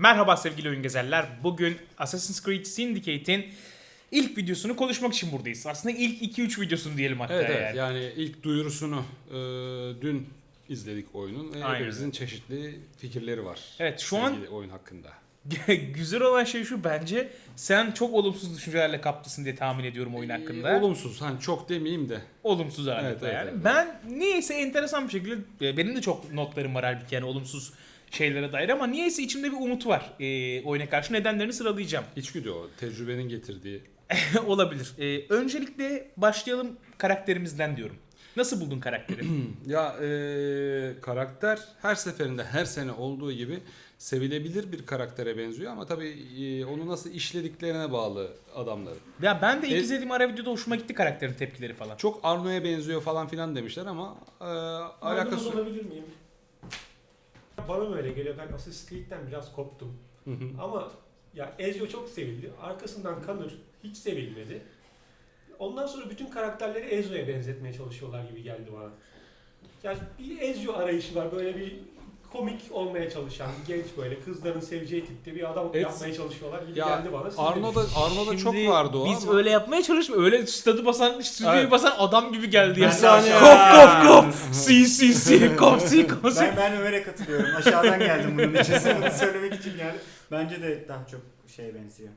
Merhaba sevgili oyun gezerler. Bugün Assassin's Creed Syndicate'in ilk videosunu konuşmak için buradayız. Aslında ilk 2-3 videosunu diyelim hatta Evet evet yani. yani ilk duyurusunu e, dün izledik oyunun ve Aynen. hepimizin çeşitli fikirleri var. Evet, şu an- oyun hakkında. Güzel olan şey şu bence sen çok olumsuz düşüncelerle kaptısın diye tahmin ediyorum oyun hakkında. E, olumsuz hani çok demeyeyim de. olumsuz adeta Evet, evet, yani. evet. Ben niyeyse enteresan bir şekilde e, benim de çok notlarım var halbuki yani olumsuz şeylere dair ama niyeyse içimde bir umut var e, oyuna karşı. Nedenlerini sıralayacağım. İçgüdü o tecrübenin getirdiği. Olabilir. E, öncelikle başlayalım karakterimizden diyorum. Nasıl buldun karakteri? Ya e, karakter her seferinde her sene olduğu gibi sevilebilir bir karaktere benziyor ama tabii e, onu nasıl işlediklerine bağlı adamların. ya ben de ilk E- izlediğim ara videoda hoşuma gitti karakterin tepkileri falan. Çok Arno'ya benziyor falan filan demişler ama e, alakası Alakası olabilir miyim? Bana mı öyle geliyor? Ben Assassin's Creed'den biraz koptum. Hı hı. Ama ya Ezio çok sevildi. Arkasından Connor hiç sevilmedi. Ondan sonra bütün karakterleri Ezio'ya benzetmeye çalışıyorlar gibi geldi bana. Yani bir Ezio arayışı var. Böyle bir komik olmaya çalışan, genç böyle kızların seveceği tipte bir adam Evet. yapmaya çalışıyorlar gibi Ya geldi bana. Siz ne Arno'da Arno'da çok Şimdi vardı o Biz ama. öyle yapmaya çalışmıyoruz. Öyle stadı basan, stüdyoyu Evet. basan adam gibi geldi ya. Ben de aşağı- Kof kof kof. Si si si. Kof si kof si. Ben, ben Ömer'e katılıyorum. Aşağıdan geldim bunun için. Bunu söylemek için geldim. Bence de daha çok şeye benziyor.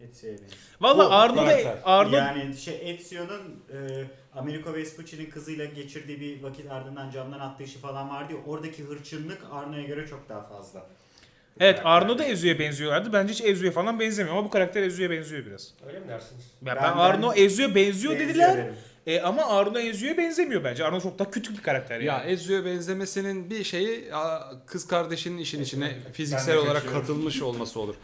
Ezio'ya benziyor. Valla Bu Arno karakter. da Arno Yani şey Ezio'nun e, Americo Vespucci'nin kızıyla geçirdiği bir vakit ardından camdan attığı işi falan vardı ya oradaki hırçınlık Arno'ya göre çok daha fazla. Evet Arno da Ezio'ya benziyorlardı. Bence hiç Ezio'ya falan benzemiyor ama bu karakter Ezio'ya benziyor biraz. Öyle mi dersiniz? Ya ben, Ben- Arno Ezio'ya benziyor Benziyor dediler. derim. E, ama Arno Ezio'ya benzemiyor bence. Arno çok daha kötü bir karakter Ya yani. Ezio'ya benzemesinin bir şeyi a, kız kardeşinin işin içine fiziksel olarak katılmış olması olur.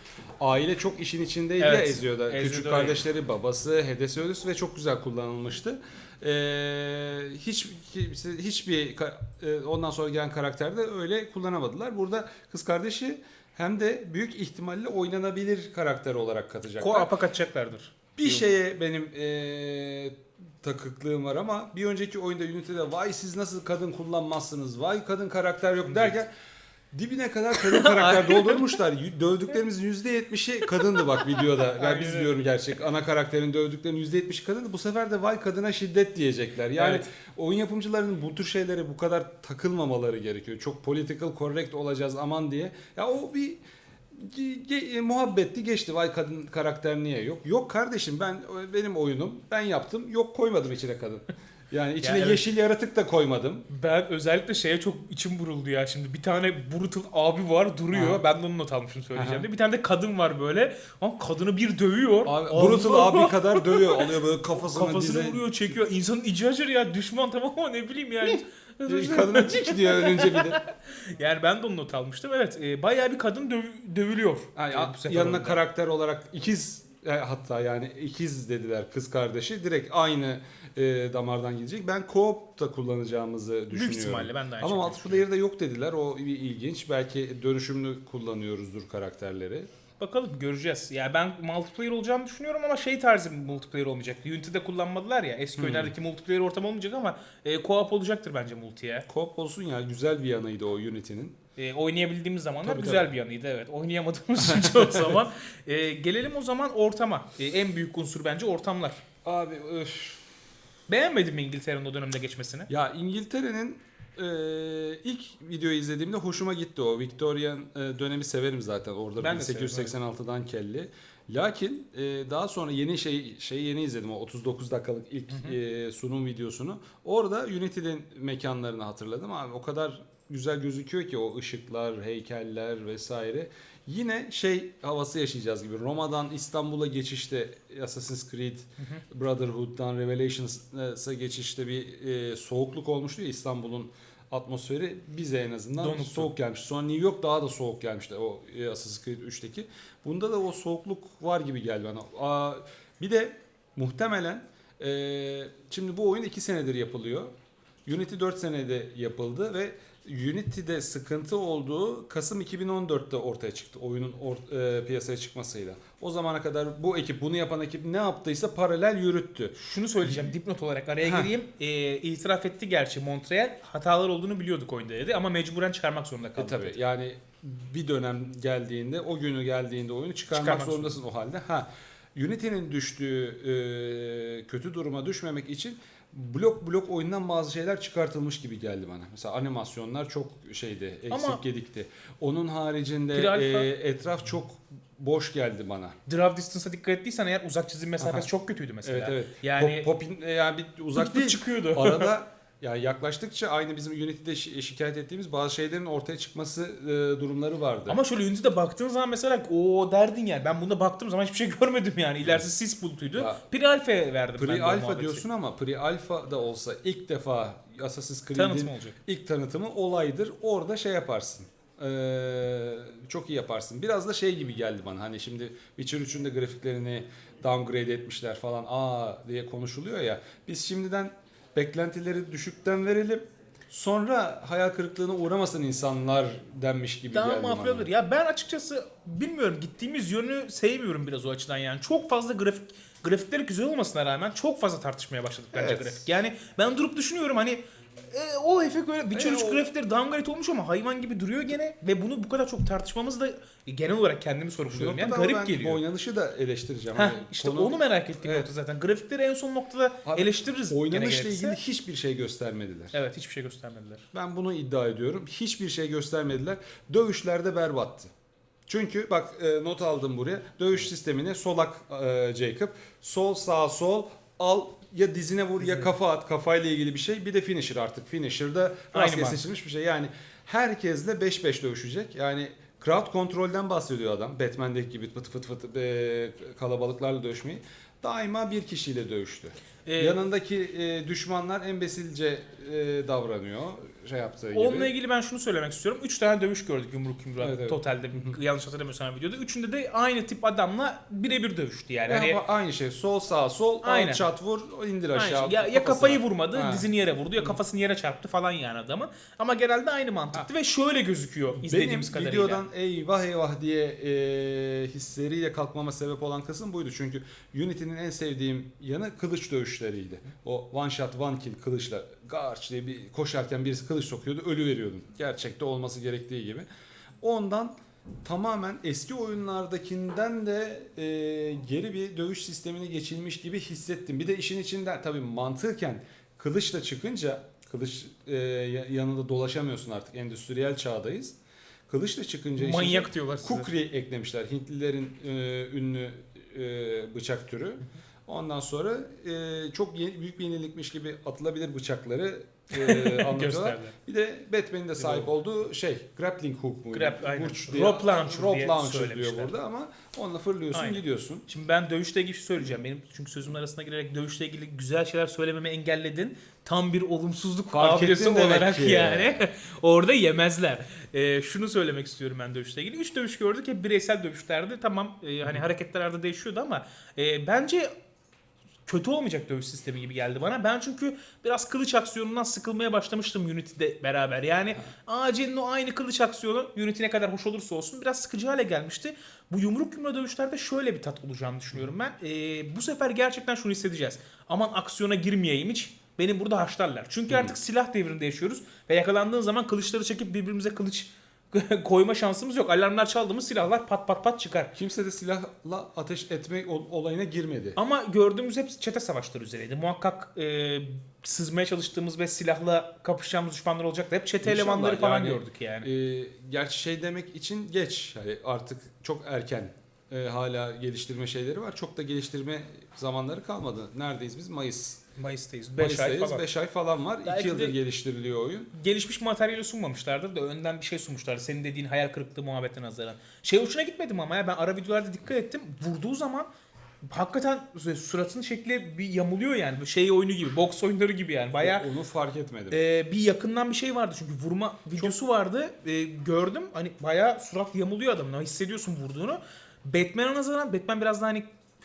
Aile çok işin içindeydi Evet, ya Ezio'da. Ezio'da Küçük öyle. kardeşleri, babası, Hedesiodus ve çok güzel kullanılmıştı. Ee, hiç hiçbir e, ondan sonra gelen karakterde öyle kullanamadılar. Burada kız kardeşi hem de büyük ihtimalle oynanabilir karakter olarak katacaklar. Ko-op'a kaçacaklardır. Bir şeye benim eee takıklığım var ama bir önceki oyunda Unity'de vay siz nasıl kadın kullanmazsınız, vay kadın karakter yok derken dibine kadar kadın karakter doldurmuşlar. Dövdüklerimizin %70'i kadındı bak videoda. Ben biz diyorum gerçek. Ana karakterin dövdüklerinin %70'i kadındı. Bu sefer de vay kadına şiddet diyecekler. Yani Evet. oyun yapımcılarının bu tür şeylere bu kadar takılmamaları gerekiyor. Çok political correct olacağız aman diye. Ya o bir ge- e, muhabbetti geçti. Vay kadın karakter niye yok? Yok kardeşim ben benim oyunum. Ben yaptım. Yok koymadım içine kadın. Yani içine evet. yeşil yaratık da koymadım. Ben özellikle şeye çok içim buruldu ya şimdi. Bir tane brutal abi var duruyor. Aha. Ben de onu not almışım söyleyeceğim de. Bir tane de kadın var böyle. Ama kadını bir dövüyor. Abi! Brutal abi kadar dövüyor. Alıyor böyle kafasına Kafasını dize. vuruyor çekiyor. İnsanın içi acır ya. Düşman tamam ama ne bileyim yani. Kadına cik diyor önce bir de. yani ben de onu not almıştım. Evet e, bayağı bir kadın döv- dövülüyor. Yani, e, bu sefer yanına oyunda. karakter olarak ikiz e, hatta yani ikiz dediler kız kardeşi. Direkt aynı e, damardan gidecek. Ben co-op da kullanacağımızı düşünüyorum. Büyük ihtimalle ben de aynı Ama şekilde multiplayer'da yok dediler. O bir ilginç. Belki dönüşümlü kullanıyoruzdur karakterleri. Bakalım göreceğiz. Ya ben multiplayer olacağını düşünüyorum ama şey tarzı bir multiplayer olmayacak. Unity'de kullanmadılar ya. Eski Hmm. oyunlardaki multiplayer ortam olmayacak ama e, co-op olacaktır bence multiye. Co-op olsun ya güzel bir yanıydı o Unity'nin. E, oynayabildiğimiz zamanlar Tabii, güzel tabii. bir yanıydı evet. Oynayamadığımız için çoğu zaman. E, gelelim o zaman ortama. E, en büyük unsur bence ortamlar. Abi öf. Beğenmedin mi İngiltere'nin o dönemde geçmesini? Ya İngiltere'nin e, ilk videoyu izlediğimde hoşuma gitti o. Victorian e, dönemi severim zaten orada Ben de severim, 1886'dan kelli. Lakin e, daha sonra yeni şey şey yeni izledim o 39 dakikalık ilk e, sunum videosunu. Orada Unity'nin mekanlarını hatırladım abi. O kadar güzel gözüküyor ki o ışıklar, heykeller vesaire. Yine şey havası yaşayacağız gibi. Roma'dan İstanbul'a geçişte Assassin's Creed Brotherhood'dan Revelations'a geçişte bir e, soğukluk olmuştu ya İstanbul'un atmosferi bize en azından Donuktu. soğuk gelmiş. Sonra New York daha da soğuk gelmişti o e, Assassin's Creed 3'teki. Bunda da o soğukluk var gibi geldi bana. Aa, bir de muhtemelen e, şimdi bu oyun 2 senedir yapılıyor. Unity 4 senede yapıldı ve Unity'de sıkıntı olduğu Kasım 2014'te ortaya çıktı oyunun or- e, piyasaya çıkmasıyla. O zamana kadar bu ekip bunu yapan ekip ne yaptıysa paralel yürüttü. Şunu söyleyeceğim dipnot olarak araya Ha. gireyim. Ee, itiraf etti gerçi Montreal. Hatalar olduğunu biliyorduk oyunda dedi ama mecburen çıkarmak zorunda E kaldı. tabi yani bir dönem geldiğinde o günü geldiğinde oyunu çıkarmak, Çıkarmak zorundasın o halde. Ha Unity'nin düştüğü e, kötü duruma düşmemek için blok blok oyundan bazı şeyler çıkartılmış gibi geldi bana. Mesela animasyonlar çok şeydi, eksik Ama- gedikti. Onun haricinde e, etraf çok boş geldi bana. Draft distance'a dikkat ettiysen eğer uzak çizim mesafesi Aha. çok kötüydü mesela. Evet evet. Yani Pop, popin- e, yani bir uzak uzak değil. çıkıyordu. Arada yani yaklaştıkça aynı bizim Unity'de şi- şikayet ettiğimiz bazı şeylerin ortaya çıkması e, durumları vardı. Ama şöyle Unity'de baktığın zaman mesela o derdin yani. Ben bunda baktığım zaman hiçbir şey görmedim yani. İlerisi sis bulutuydu. Ya, Pre-alpha verdim ben de o Pre-alpha muhabbeti. diyorsun ama pre-alpha da olsa ilk defa Assassin's Creed'in Tanıtım olacak. ilk tanıtımı olaydır. Orada şey yaparsın. Ee, çok iyi yaparsın. Biraz da şey gibi geldi bana. Hani şimdi Witcher 3'ün de grafiklerini downgrade etmişler falan. Aa diye konuşuluyor ya. Biz şimdiden beklentileri düşükten verelim. Sonra hayal kırıklığına uğramasın insanlar denmiş gibi Daha geldi bana. olur. Ya ben açıkçası bilmiyorum gittiğimiz yönü sevmiyorum biraz o açıdan yani. Çok fazla grafik grafikleri güzel olmasına rağmen çok fazla tartışmaya başladık bence Evet. grafik. Yani ben durup düşünüyorum hani e, o efekt böyle Witcher E, 3 o- grafikleri downgrade olmuş ama hayvan gibi duruyor gene ve bunu bu kadar çok tartışmamız da genel olarak kendimi sorguluyorum. Yani garip geliyor. Oynanışı da eleştireceğim. Heh, Hani işte konu- onu merak ettiğim Evet. zaten. Grafikleri en son noktada Abi, eleştiririz. Oynanışla ilgili hiçbir şey göstermediler. Evet hiçbir şey göstermediler. Ben bunu iddia ediyorum. Hiçbir şey göstermediler. Dövüşlerde berbattı. Çünkü bak e, not aldım buraya. Dövüş sistemine solak e, Jacob. Sol sağ sol al ya dizine vur ya kafa at. Kafayla ilgili bir şey. Bir de finisher artık. Finisher'da Aynı rastgele mantık. seçilmiş bir şey. Yani herkesle 5-5 dövüşecek. Yani crowd kontrolden bahsediyor adam. Batman'deki gibi fıt fıt fıt e, kalabalıklarla dövüşmeyi. Daima bir kişiyle dövüştü. Ee, Yanındaki e, düşmanlar embesilce e, davranıyor. Şey yaptığı gibi. Onunla ilgili ben şunu söylemek istiyorum. 3 tane dövüş gördük yumruk yumruğa Evet, evet. totalde yanlış hatırlamıyorsam videoda. Üçünde de aynı tip adamla birebir dövüştü yani. Hani aynı şey. Sol sağ sol Aynen. alt çat vur indir aynı aşağı. şey. ya, ya kafasına. kafayı vurmadı, Ha. dizini yere vurdu ya kafasını yere çarptı falan yani adamın. Ama genelde aynı mantıktı ve şöyle gözüküyor Benim izlediğimiz kadarıyla. videodan eyvah eyvah diye e, hisleriyle kalkmama sebep olan kısım buydu. Çünkü Unity'nin en sevdiğim yanı kılıç dövüşleriydi. O one shot one kill kılıçla garç diye bir koşarken birisi kılıç sokuyordu ölü veriyordun. Gerçekte olması gerektiği gibi. Ondan tamamen eski oyunlardakinden de e, geri bir dövüş sistemine geçilmiş gibi hissettim. Bir de işin içinden tabii mantıken kılıçla çıkınca kılıç e, ya- yanında dolaşamıyorsun artık endüstriyel çağdayız. Kılıçla çıkınca Manyak diyorlar size. kukri eklemişler. Hintlilerin e, ünlü e, bıçak türü. Ondan sonra e, çok yeni- büyük bir yenilikmiş gibi atılabilir bıçakları e, anlatıyorlar. Bir de Batman'in de sahip olduğu şey grappling hook mu? Aynen. Burç diye- Rope launcher rope diye launcher diyor burada ama onunla fırlıyorsun Aynen. gidiyorsun. Şimdi ben dövüşle ilgili şey söyleyeceğim. Benim çünkü sözümün arasına girerek dövüşle ilgili güzel şeyler söylememi engelledin. Tam bir olumsuzluk demek olarak ki. yani. Orada yemezler. Ee, şunu söylemek istiyorum ben dövüşle ilgili. Üç dövüş gördük hep bireysel dövüşlerdi. Tamam e, hani hareketler arada değişiyordu ama e, bence kötü olmayacak dövüş sistemi gibi geldi bana. Ben çünkü biraz kılıç aksiyonundan sıkılmaya başlamıştım Unity'de beraber. Yani AC'nin o aynı kılıç aksiyonu Unity ne kadar hoş olursa olsun biraz sıkıcı hale gelmişti. Bu yumruk yumruğa dövüşlerde şöyle bir tat olacağını düşünüyorum ben. Ee, bu sefer gerçekten şunu hissedeceğiz. Aman aksiyona girmeyeyim hiç. Beni burada haşlarlar. Çünkü artık silah devrinde yaşıyoruz. Ve yakalandığın zaman kılıçları çekip birbirimize kılıç koyma şansımız yok. Alarmlar çaldığımız silahlar pat pat pat çıkar. Kimse de silahla ateş etme ol- olayına girmedi. Ama gördüğümüz hepsi çete savaşları üzereydi. Muhakkak e, sızmaya çalıştığımız ve silahla kapışacağımız düşmanlar olacaktı. Hep çete İnşallah elemanları falan yani, gördük yani. Ee, gerçi şey demek için geç. Yani artık çok erken e, hala geliştirme şeyleri var. Çok da geliştirme zamanları kalmadı. Neredeyiz biz? Mayıs. Mayıs'tayız. 5 ay falan. 5 ay falan var. Belki 2 yıldır geliştiriliyor oyun. Gelişmiş materyali sunmamışlardır da önden bir şey sunmuşlardı. Senin dediğin hayal kırıklığı muhabbetten nazaran. Şey hoşuna gitmedim ama ya ben ara videolarda dikkat ettim. Vurduğu zaman hakikaten suratının şekli bir yamuluyor yani. Bu Şey oyunu gibi, boks oyunları gibi yani. Bayağı Onu fark etmedim. Ee, bir yakından bir şey vardı çünkü vurma videosu vardı. Ee, gördüm hani bayağı surat yamuluyor adamın. Hissediyorsun vurduğunu. Batman'a nazaran Batman biraz daha hani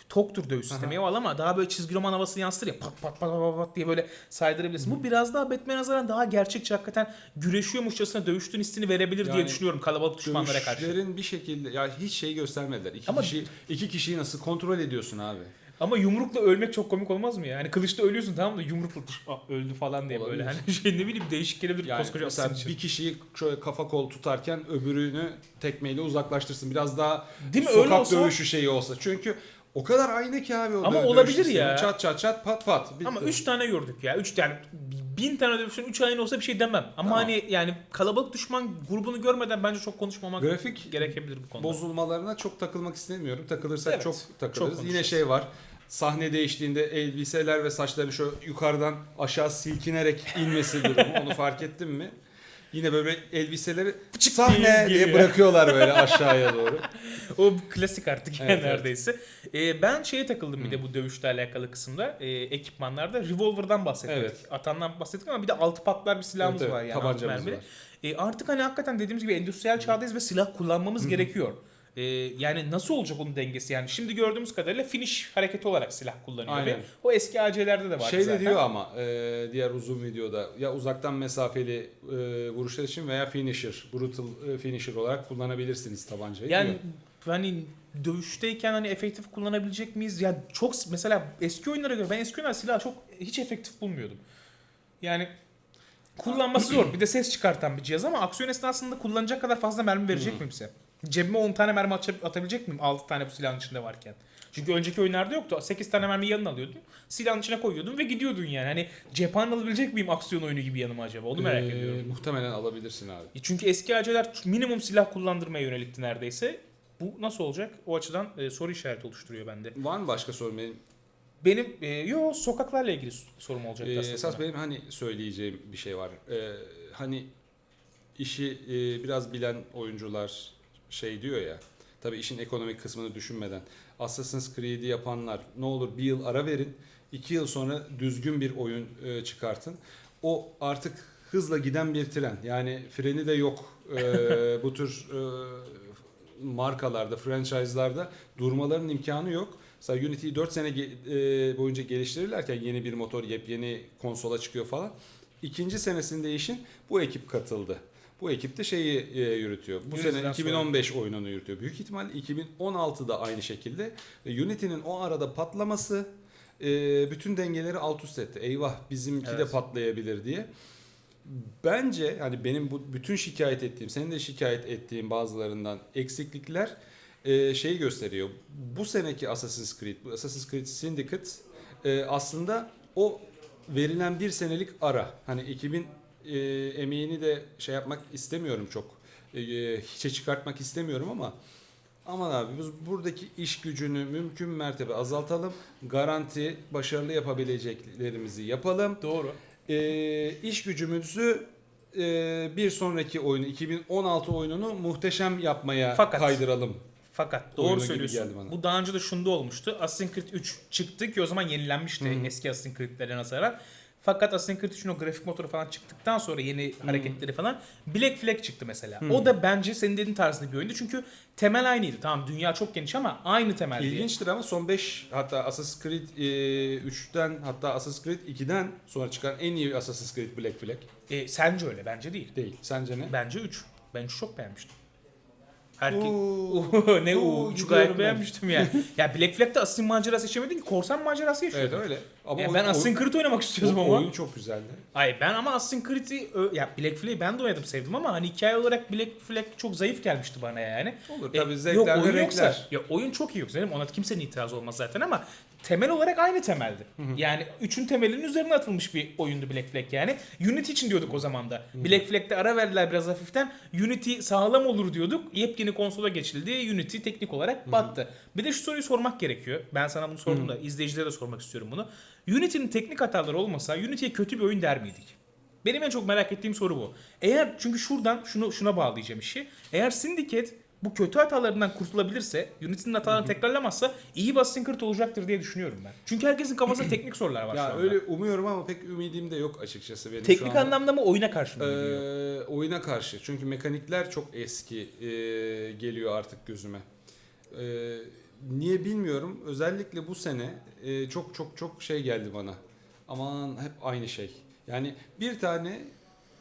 toktur dövüş sistemi eyvallah ama daha böyle çizgi roman havası yansıtır ya pat pat pat pat pat diye böyle saydırabilirsin. Bu biraz daha Batman'e nazaran daha gerçekçi hakikaten güreşiyormuşçasına dövüştüğün hissini verebilir diye Yani düşünüyorum kalabalık düşmanlara karşı. Dövüşlerin bir şekilde ya hiç şey göstermediler. İki Ama- kişi iki kişiyi nasıl kontrol ediyorsun abi? Ama yumrukla ölmek çok komik olmaz mı ya? Hani kılıçta ölüyorsun tamam da yumrukla ah, öldü falan diye böyle. Olabilir. Hani şey ne bileyim değişik gelebilir Yani koskoca mesela aslan için. bir kişiyi şöyle kafa kol tutarken öbürünü tekmeyle uzaklaştırsın. Biraz daha Değil mi? Öyle sokak olsa- dövüşü şeyi olsa. Çünkü o kadar aynı ki abi o Ama dö- dövüş olabilir sistemi. ya. Çat çat çat pat pat. Bitti. Ama 3 tane gördük ya. 3 yani bin tane dövüşün 3 aynı olsa bir şey demem. Ama Tamam. hani yani kalabalık düşman grubunu görmeden bence çok konuşmamak Grafik gerekebilir bu konuda. bozulmalarına çok takılmak istemiyorum. Takılırsak Evet, çok takılırız. çok Yine konuşuruz. şey var. Sahne değiştiğinde elbiseler ve saçların şu yukarıdan aşağı silkinerek inmesi durumu. Onu fark ettin mi? Yine böyle elbiseleri sahne diye diye geliyor. bırakıyorlar böyle aşağıya doğru. O klasik artık yani Evet, evet. neredeyse. Ee, ben şeye takıldım bir de bu dövüşle alakalı kısımda. Ee, ekipmanlarda revolver'dan bahsettik. Evet. Atandan bahsettik ama bir de altı patlar bir silahımız Evet, evet, var yani. tabancamız var. Ee, artık hani hakikaten dediğimiz gibi endüstriyel çağdayız ve silah kullanmamız gerekiyor. Ee, yani nasıl olacak onun dengesi yani şimdi gördüğümüz kadarıyla finish hareketi olarak silah kullanıyor Aynen. ve o eski AC'lerde de var Şey zaten. de diyor ama e, diğer uzun videoda ya uzaktan mesafeli e, vuruşlar için veya finisher, brutal e, finisher olarak kullanabilirsiniz tabancayı Yani diyor. Hani dövüşteyken hani efektif kullanabilecek miyiz? Ya çok mesela eski oyunlara göre ben eski oyunlar silahı çok hiç efektif bulmuyordum. Yani kullanması zor. Bir de ses çıkartan bir cihaz ama aksiyon esnasında kullanacak kadar fazla mermi verecek miyim size? Cebime 10 tane mermi atabilecek miyim 6 tane bu silahın içinde varken? Çünkü önceki oyunlarda yoktu. 8 tane mermi yanına alıyordun. Silahın içine koyuyordun ve gidiyordun yani. Hani cephanen alabilecek miyim aksiyon oyunu gibi yanıma acaba? Onu merak E, ediyorum. Muhtemelen alabilirsin abi. Çünkü eski AC'ler minimum silah kullandırmaya yönelikti neredeyse. Bu nasıl olacak? O açıdan e, soru işareti oluşturuyor bende. Var mı başka sorun benim? Benim e, yo sokaklarla ilgili sorum olacak Ee, aslında. esas sana. benim hani söyleyeceğim bir şey var. Ee, hani işi e, biraz bilen oyuncular şey diyor ya. Tabii işin ekonomik kısmını düşünmeden. Assassin's Creed'i yapanlar ne olur bir yıl ara verin. iki yıl sonra düzgün bir oyun e, çıkartın. O artık hızla giden bir tren. Yani freni de yok. Ee, bu tür e, markalarda, franchise'larda durmaların imkanı yok. Mesela Unity'yi 4 sene e, boyunca geliştirirlerken yeni bir motor, yepyeni konsola çıkıyor falan. İkinci senesinde işin bu ekip katıldı. Bu ekip de şeyi e, yürütüyor. Bu Unity'den sene sonra. 2015 oyununu yürütüyor. Büyük ihtimal 2016'da aynı şekilde. Unity'nin o arada patlaması e, bütün dengeleri alt üst etti. Eyvah bizimki de Evet. patlayabilir diye. Bence yani benim bu bütün şikayet ettiğim, senin de şikayet ettiğin bazılarından eksiklikler e, şeyi gösteriyor. Bu seneki Assassin's Creed, bu Assassin's Creed Syndicate e, aslında o verilen bir senelik ara. Hani 2000 e, emeğini de şey yapmak istemiyorum çok. E, hiçe çıkartmak istemiyorum ama aman abi biz buradaki iş gücünü mümkün mertebe azaltalım. Garanti başarılı yapabileceklerimizi yapalım. Doğru. E, iş gücümüzü e, bir sonraki oyunu 2016 oyununu muhteşem yapmaya Fakat- kaydıralım. Fakat doğru söylüyorsun. geldi bana. Bu daha önce de şunda olmuştu. Assassin's Creed 3 çıktı ki o zaman yenilenmişti eski Assassin's Creed'lere nazaran. Fakat Assassin's Creed 3'ün o grafik motoru falan çıktıktan sonra yeni hareketleri falan Black Flag çıktı mesela. O da bence senin dediğin tarzda bir oyundu. Çünkü temel aynıydı. Tamam dünya çok geniş ama aynı temel. İlginçtir ama son 5 hatta Assassin's Creed e, 3'ten hatta Assassin's Creed 2'den sonra çıkan en iyi Assassin's Creed Black Flag E, sence öyle bence değil. değil. Sence ne? Bence 3. Ben 3'ü çok beğenmiştim. Herkes... Ne Oo, o? 3'ü gidiyorum gayet ben. beğenmiştim ya. ya Black Flag'de Assassin macerası yaşamadın ki korsan macerası Evet yaşıyordun. öyle. Ama Ya ben Assassin's Creed oynamak istiyordum ama. Oyun çok güzeldi. Ay ben ama Assassin's Creed'i ö- ya Black Flag'i ben de oynadım sevdim ama hani hikaye olarak Black Flag çok zayıf gelmişti bana yani. Olur E, tabii zevkler ve oyun yoksa, renkler. ya oyun çok iyi yoksa ona kimsenin itirazı olmaz zaten ama temel olarak aynı temeldi. Yani üçün temelinin üzerine atılmış bir oyundu Black Flag yani. Unity için diyorduk o zaman da. Black Flag'de ara verdiler biraz hafiften. Unity sağlam olur diyorduk. Yepyeni konsola geçildi. Unity teknik olarak battı. Bir de şu soruyu sormak gerekiyor. Ben sana bunu sordum da izleyicilere de sormak istiyorum bunu. Unity'nin teknik hataları olmasa Unity'ye kötü bir oyun der miydik? Benim en çok merak ettiğim soru bu. Eğer çünkü şuradan şunu şuna bağlayacağım işi. Eğer Syndicate bu kötü hatalarından kurtulabilirse, Unity'nin hatalarını tekrarlamazsa iyi bir Assassin's Creed olacaktır diye düşünüyorum ben. Çünkü herkesin kafasında teknik sorular var şu Ya anda. öyle umuyorum ama pek ümidim de yok açıkçası benim şu teknik anda. anlamda mı oyuna karşı mı gidiyor? Ee, oyuna karşı. Çünkü mekanikler çok eski e, geliyor artık gözüme. Ee, niye bilmiyorum. Özellikle bu sene e, çok çok çok şey geldi bana. Aman hep aynı şey. Yani bir tane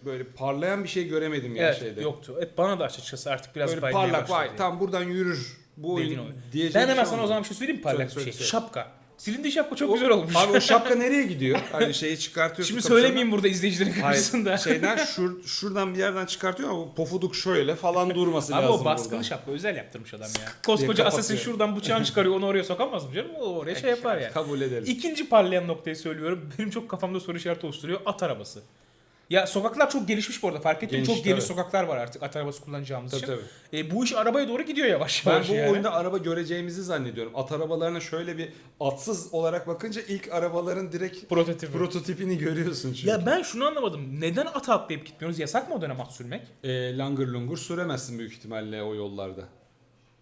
böyle parlayan bir şey göremedim ya Evet şeyde. yoktu. Evet, bana da açıkçası artık biraz böyle parlak vay tam buradan yürür bu Dediğin oyun oyun. diyeceğim Ben hemen şey sana o zaman bir şey söyleyeyim mi parlak Söyle, bir şey? söyle. Şapka. Silindiği şapka çok güzel olmuş. Abi o şapka nereye gidiyor? Hani şeyi çıkartıyorsun. Şimdi kapüşonu. söylemeyeyim burada izleyicilerin Hayır, karşısında. şeyden şur, şuradan bir yerden çıkartıyor ama pofuduk şöyle falan durması Abi lazım o baskılı buradan. şapka özel yaptırmış adam ya. Koskoca. Assassin şuradan bıçağını çıkarıyor onu oraya sokamaz mı canım? O oraya şey yapar yani. Kabul edelim. İkinci parlayan noktayı söylüyorum. Benim çok kafamda soru işareti oluşturuyor. At arabası. Ya sokaklar çok gelişmiş bu arada. Fark ettim Geniş, çok geniş tabii. sokaklar var artık at arabası kullanacağımız Tabii için. tabii. E, bu iş arabaya doğru gidiyor yavaş Ben yavaş bu yani. oyunda araba göreceğimizi zannediyorum. At arabalarına şöyle bir atsız olarak bakınca ilk arabaların direkt prototipi. prototipini görüyorsun çünkü. ya ben şunu anlamadım. Neden at atlayıp gitmiyoruz? Yasak mı o dönem at sürmek? E, langır lungur süremezsin büyük ihtimalle o yollarda.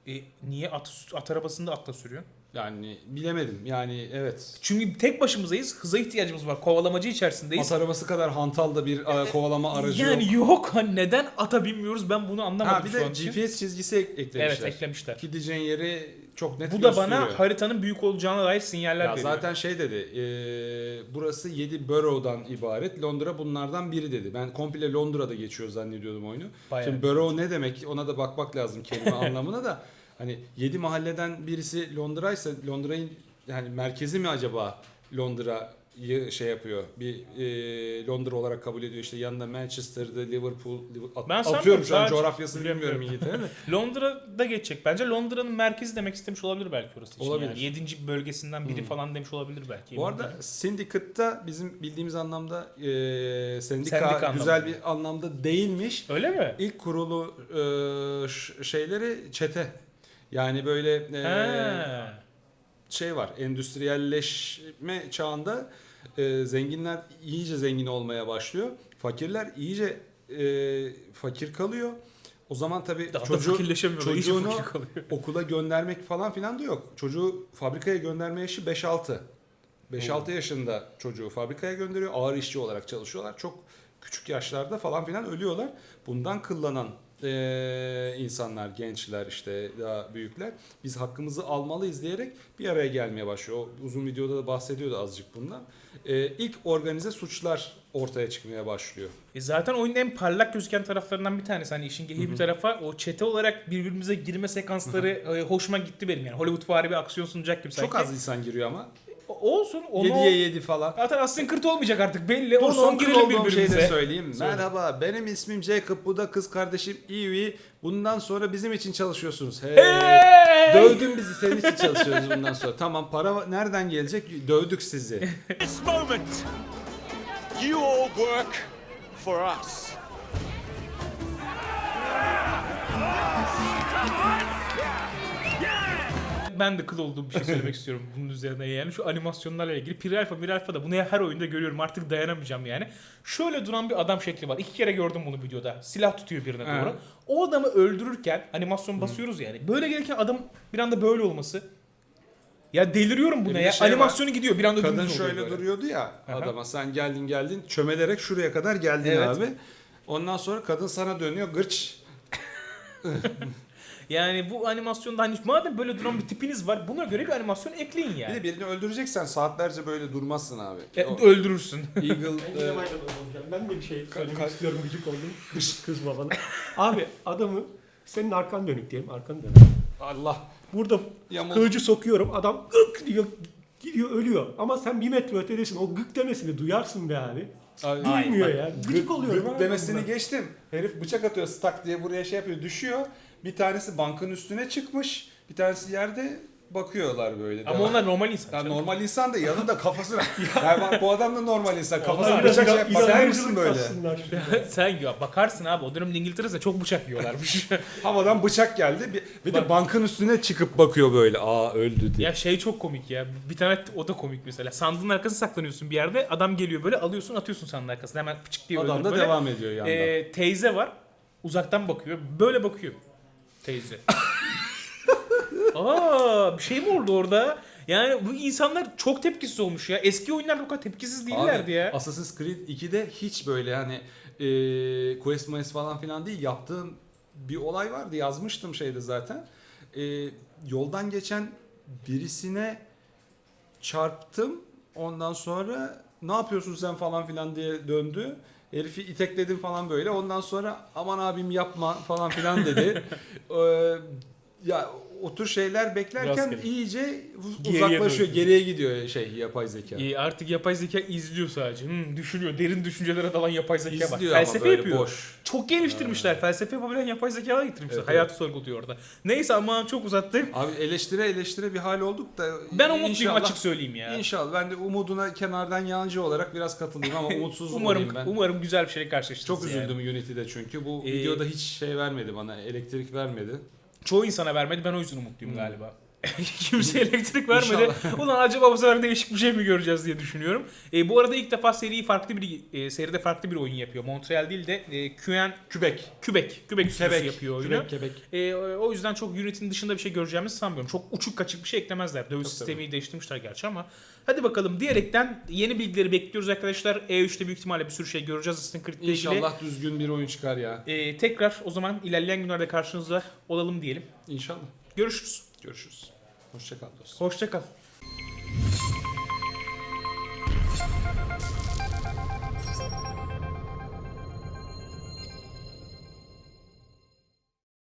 E, niye at, at arabasını da atla sürüyorsun? Yani bilemedim. Yani evet. Çünkü tek başımızayız. Hıza ihtiyacımız var. Kovalamacı içerisindeyiz. At arabası kadar hantal da bir e, kovalama aracı yani yok. yok. Hani neden ata binmiyoruz ben bunu anlamadım Ha bir şu an de için. GPS çizgisi ek- eklemişler. Evet eklemişler. Gideceğin yeri çok net Bu da bana gösteriyor. haritanın büyük olacağına dair sinyaller Ya veriyor. zaten şey dedi, e, burası 7 borough'dan ibaret, Londra bunlardan biri dedi. Ben komple Londra'da geçiyor zannediyordum oyunu. Bayağı. Şimdi borough ne demek ona da bakmak lazım kelime anlamına da. Hani 7 mahalleden birisi Londra'ysa Londra'nın yani merkezi mi acaba Londra'yı şey yapıyor? Bir e, Londra olarak kabul ediyor işte yanında Manchester'da Liverpool, Liverpool Ben atıyorum şu an coğrafyasını bilmiyorum İngiltere'de. Londra'da geçecek. Bence Londra'nın merkezi demek istemiş olabilir belki orası için. Olabilir. Yani. Yedinci bölgesinden biri Hmm. falan demiş olabilir belki. Bu arada. Syndicate'da bizim bildiğimiz anlamda e, sendika, Sendika güzel anlamında. bir anlamda değilmiş. Öyle mi? İlk kurulu e, şeyleri çete. Yani böyle e, şey var. Endüstriyelleşme çağında e, zenginler iyice zengin olmaya başlıyor. Fakirler iyice e, fakir kalıyor. O zaman tabii Daha da çocuğu, çocuğunu okula göndermek falan filan da yok. Çocuğu fabrikaya gönderme yaşı 5-6. 5-6 yaşında çocuğu fabrikaya gönderiyor. Ağır işçi olarak çalışıyorlar. Çok küçük yaşlarda falan filan ölüyorlar. Bundan kıllanan eee, insanlar, gençler işte daha büyükler biz hakkımızı almalıyız diyerek bir araya gelmeye başlıyor. O uzun videoda da bahsediyordu azıcık bundan. Eee ilk organize suçlar ortaya çıkmaya başlıyor. E zaten oyunun en parlak gözüken taraflarından bir tanesi. Hani işin gehiği bir tarafa o çete olarak birbirimize girme sekansları e, hoşuma gitti benim yani. Hollywood bir aksiyon sunacak gibi sanki. Çok az insan giriyor ama. Olsun. Onu 7'ye 7 falan. Zaten Assassin's Creed olmayacak artık belli. Dur Onu son girelim olduğum şeyi de birbirimize. söyleyeyim. Söyle. Merhaba benim ismim Jacob bu da kız kardeşim Evie. Bundan sonra bizim için çalışıyorsunuz. Hey. Hey! Dövdün bizi senin için çalışıyoruz bundan sonra. Tamam para nereden gelecek? Dövdük sizi. this moment, you all work for us. Ben de kıl olduğum bir şey söylemek istiyorum bunun üzerine yani. Şu animasyonlarla ilgili. Pir Alpha, Mir Alpha da bunu her oyunda görüyorum. Artık dayanamayacağım yani. Şöyle duran bir adam şekli var. İki kere gördüm bunu videoda. Silah tutuyor birine doğru. O adamı öldürürken animasyon basıyoruz yani. Böyle gelirken adam bir anda böyle olması. Ya deliriyorum buna Bir de ya. şey. Animasyonu gidiyor bir anda Kadın dümdüz oluyor şöyle böyle. duruyordu ya Aha. adama sen geldin geldin çömelerek şuraya kadar geldin Evet. abi. Ondan sonra kadın sana dönüyor gırç. Yani bu animasyonda hani madem böyle duran bir tipiniz var buna göre bir animasyon ekleyin Bir yani. de birini öldüreceksen saatlerce böyle durmazsın abi. E, O öldürürsün. Ben Eagle yine e, olacağım. Ben de bir şey söylemek istiyorum gıcık oldum. Kız, kızma bana. Abi adamı senin arkan dönük diyelim arkan dönük. Allah Burada yamul. kılıcı sokuyorum adam gık diyor gidiyor ölüyor. Ama sen bir metre ötedesin o gık demesini duyarsın be abi. Abi, Duymuyor ya. Gıcık oluyorum. Gık abi demesini bundan. geçtim. Herif bıçak atıyor stak diye buraya şey yapıyor düşüyor. Bir tanesi bankın üstüne çıkmış. Bir tanesi yerde bakıyorlar böyle. Ama Devam. onlar normal insan. Ya canım. normal insan da yanında kafasına. yani bak bu adam da normal insan. Kafasına Onlar biraz bıçak şey ina- yap. Bakar mısın böyle? Sen ya bakarsın abi o dönemin İngiltere'de çok bıçak yiyorlarmış. Havadan bıçak geldi. Bir, bir de bankın üstüne çıkıp bakıyor böyle. Aa öldü diye. ya şey çok komik ya. Bir tane o da komik mesela. Sandığın arkasına saklanıyorsun bir yerde. Adam geliyor böyle alıyorsun atıyorsun sandığın arkasına. Hemen pıçık diye Adam öldürüp da böyle. devam ediyor yandan. Ee, teyze var. Uzaktan bakıyor. Böyle bakıyor. Teyze. Aa bir şey mi oldu orada? Yani bu insanlar çok tepkisiz olmuş ya. Eski oyunlarda bu kadar tepkisiz değillerdi Abi, ya. Assassin's Creed 2'de hiç böyle hani e, quest quest falan filan değil yaptığım bir olay vardı yazmıştım şeyde zaten. E, yoldan geçen birisine çarptım. Ondan sonra ne yapıyorsun sen falan filan diye döndü. Herifi itekledim falan böyle. Ondan sonra aman abim yapma falan filan dedi. Ee, ya o tür şeyler beklerken Rastgele. iyice Geriye uzaklaşıyor. doğru. Geriye gidiyor şey yapay zeka. Ee, artık yapay zeka izliyor sadece. Hmm, düşünüyor. Derin düşüncelere dalan yapay zeka var. İzliyor ama Felsefe böyle yapıyor. boş. Çok geliştirmişler. Felsefe yapabilen yapay zekalar getirmişler. Evet, Hayatı sorguluyor orada. Neyse ama çok uzattım. Abi eleştire eleştire bir hal olduk da Ben umutluyum inşallah- açık söyleyeyim ya. İnşallah ben de umuduna kenardan yancı olarak biraz katılayım ama umutsuz Umarım olayım ben. umarım güzel bir şeyle karşılaşırız. Çok yani. üzüldüm Unity'de çünkü bu Ee, videoda hiç şey vermedi bana elektrik vermedi. Çoğu insana vermedi. Ben o yüzden umutluyum galiba. Kimse elektrik vermedi. İnşallah. Ulan acaba bu sefer değişik bir şey mi göreceğiz diye düşünüyorum. E, bu arada ilk defa seriyi farklı bir e, seride farklı bir oyun yapıyor. Montreal değil de e, QN Kübek. Quebec. Quebec stüdyosu yapıyor oyunu. Kübek, Kebek. E, o yüzden çok Unity'nin dışında bir şey göreceğimizi sanmıyorum. Çok uçuk kaçık bir şey eklemezler. Dövüş Tabii, sistemi değiştirmişler gerçi ama. Hadi bakalım diyerekten yeni bilgileri bekliyoruz arkadaşlar. E3'te büyük ihtimalle bir sürü şey göreceğiz Assassin's Creed ile ilgili. İnşallah düzgün bir oyun çıkar ya. E, tekrar o zaman ilerleyen günlerde karşınızda olalım diyelim. İnşallah. Görüşürüz. Görüşürüz. Hoşçakal dostum. Hoşçakal.